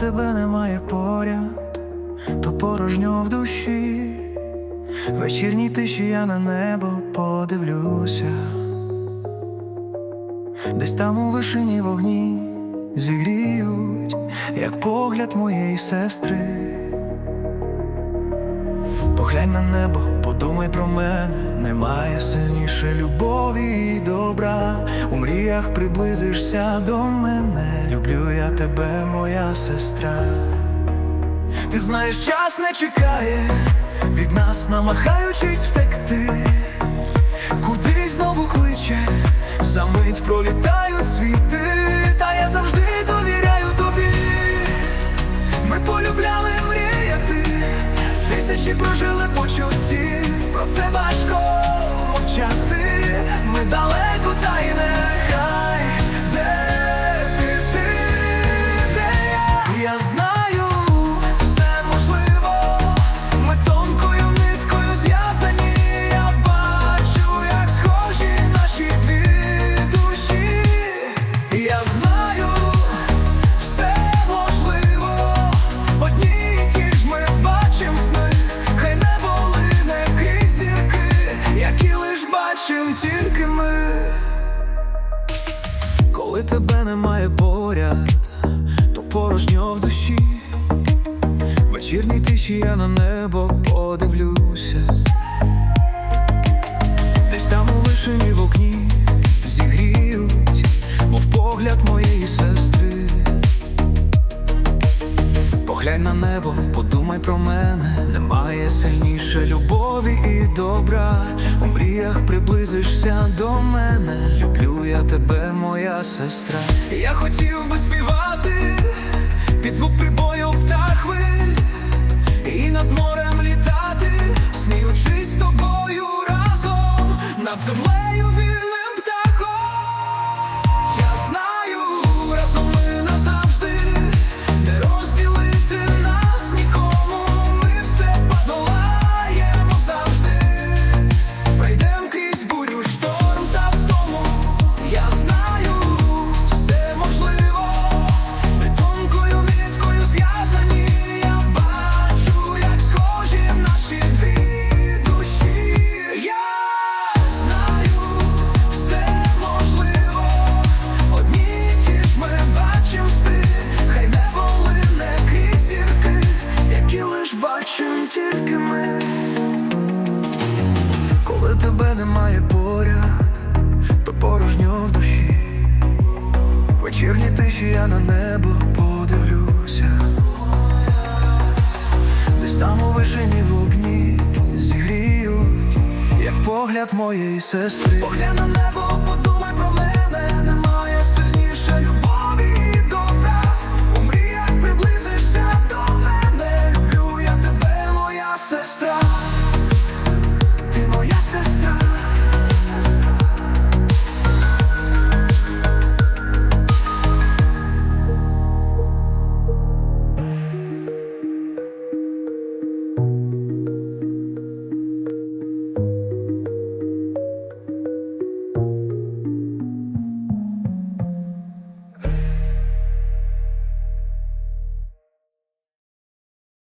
тебе немає поряд, то порожньо в душі. Вечірній тиші я на небо подивлюся. Десь там у вишині вогні зігріють, як погляд моєї сестри. Поглянь на небо, подумай про мене, немає сильніше любові і добра. У мріях приблизишся до мене. Люблю я тебе, моя сестра. Ти знаєш, час не чекає, від нас намагаючись втекти. Кудись знову кличе, за мить пролітають світи, та я завжди довіряю тобі. Ми полюбляли мріяти, тисячі прожили почуттів, про це важко мовчати. Ми далеко, та поряд, то порожньо в душі. Вечірній тиші я на небо подивлюся. Десь там у вишині Поглянь на небо, подумай про мене, немає сильніше любові і добра. У мріях приблизишся до мене. Люблю я тебе, моя сестра. Я хотів би співати під звук прибою птах хвиль і над морем літати, сміючись з тобою разом над землею немає поряд, то порожньо в душі. В вечірній тиші я на небо подивлюся. Десь там у вишині вогні зігріють, як погляд моєї сестри. Погляд на небо, подумай